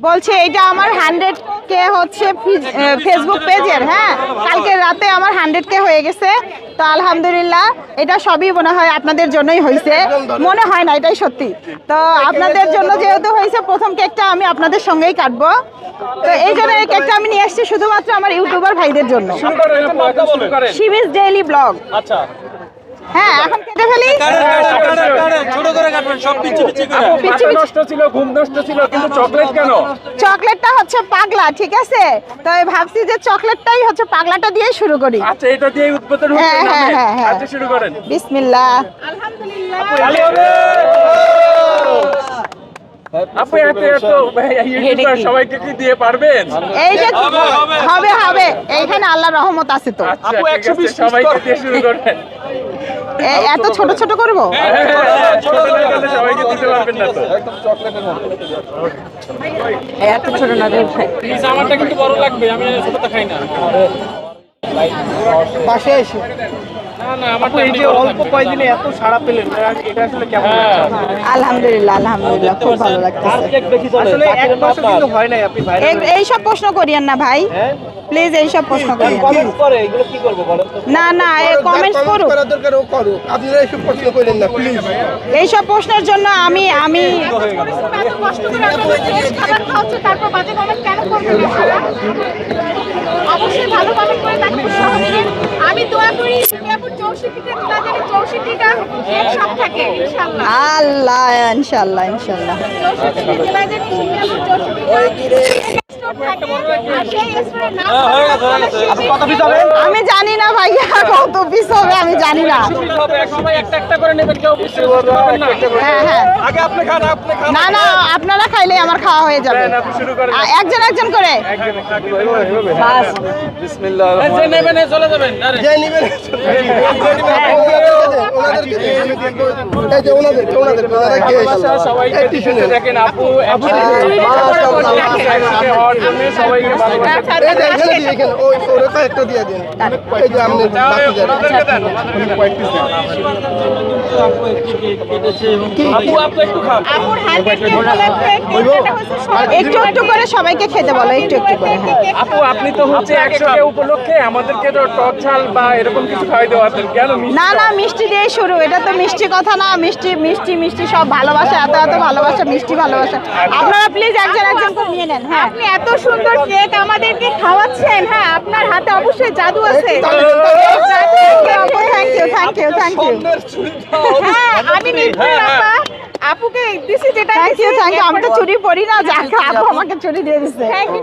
বলছে এটা আমার হান্ড্রেড কে হচ্ছে ফেসবুক পেজের হ্যাঁ? কালকে রাতে আমার হান্ড্রেড কে হয়ে গেছে। তো আলহামদুলিল্লাহ এটা সবই মনে হয় আপনাদের জন্যই হয়েছে মনে হয় না এটাই সত্যি। তো আপনাদের জন্য যেহেতু হয়েছে প্রথম কেকটা আমি আপনাদের সঙ্গেই কাটবো। তো এই জন্য এই কেকটা আমি নিয়ে এসেছি শুধুমাত্র আমার ইউটিউবার ভাইদের জন্য। শিবিস ডেইলি ব্লগ আচ্ছা। হ্যাঁ এখন কেটে ফেলি। ছোট করে কাটবেন সব পিচি পিচি করে। আপু, নষ্ট ছিল ঘুম নষ্ট ছিল কিন্তু চকলেট কেন? চকলেটটা হচ্ছে পাগলা ঠিক আছে? তো ভাবছি যে চকলেটটাই হচ্ছে পাগলাটা দিয়ে শুরু করি। আচ্ছা এটা দিয়ে উদ্বোধন হচ্ছে হ্যাঁ, হ্যাঁ, হ্যাঁ, হ্যাঁ। আচ্ছা শুরু করেন। বিসমিল্লাহ। তালি হবে। আপু এত এত। ইউটিউবার সবাইকে কি দিয়ে পারবেন? এই যে হবে হবে এইখানে আল্লাহর রহমত আছে তো। আচ্ছা আছে, সবাইকে দিয়ে শুরু করেন। এ- এত ছোট ছোট করব? হ্যাঁ, হ্যাঁ, ছোট হয়ে গেলে সবাইকে দিতে পারবেন না তো। এত ছোট না আমারটা কিন্তু বড় লাগবে আমি ছোটটা খাই না। পাশে এসে। না না আমারটা এই যে অল্প কয়দিনে এত সাড়া পেলেন এটা আসলে কেমন লাগছে? আলহামদুলিল্লাহ আলহামদুলিল্লাহ খুব ভালো লাগতেছে। আসলে এক বছর কিন্তু হয় নাই আপনি ভাই এই- এইসব প্রশ্ন করিয়েন না ভাই। প্লিজ এইসব প্রশ্ন করিয়েন। কমেন্ট করে এগুলো কি করব বলেন তো? না না কমেন্টস করুক। এইসব প্রশ্নের জন্য আমি আমি অবশ্যই ভালো কমেন্ট করে আমি দোয়া আল্লাহ ইনশাল্লাহ ইনশাল্লাহ আমি জানি না ভাইয়া কত পিস হবে আমি জানি না। সবাই একটা একটা করে নেবেন কেউ বেশি খাবেন না হ্যাঁ হ্যাঁ না না আপনারা খাইলে আমার খাওয়া হয়ে যাবে একজন একজন করে। বিসমিল্লাহ এই যে নেবেন এই চলে যাবেন। আরে যে নিবেন ওনাদেরকে দেন, এই যে ওনাদেরকে ওনাদেরকে ওনারা কে ভালোবাসা সবাইকে টিস্যু দিতে দেখেন আপু একসাথে হওয়ার জন্য সবাইকে ভালোবাসা এই যে এখানে দিয়ে এখানে ওই ওরা কয়েকটা দিয়ে দিন এই যে আপনি বাকি যাবেন ওনাদেরকে দেন আপু আপনি একটু খান আপুর হাতে কি উপলক্ষে কেকটা হচ্ছে সবাই একটু একটু করে সবাইকে খেতে বলো একটু একটু করে হ্যাঁ। আপু আপনি তো হচ্ছে একশো উপলক্ষে আমাদেরকে তো টক ঝাল বা এরকম কিছু খাওয়াই দেওয়া কেন না না মিষ্টি দিয়ে শুরু। এটা তো মিষ্টি কথা না। মিষ্টি মিষ্টি মিষ্টি সব ভালোবাসা এত এত ভালোবাসা মিষ্টি ভালোবাসা। আপনারা প্লিজ একজন একজন করে নিয়ে নেন হ্যাঁ। আপনি এত সুন্দর কেক আমাদেরকে খাওয়াচ্ছেন। হ্যাঁ আপনার হাতে অবশ্যই জাদু আছে। Thank you thank you thank you হ্যাঁ আমি নির্ভয় আপা আপুকে দিছি যেটা থ্যাংক ইউ থ্যাংক ইউ আমি তো চুরি পড়ি না যাক আপু আমাকে চুরি দিয়ে দিচ্ছে থ্যাংক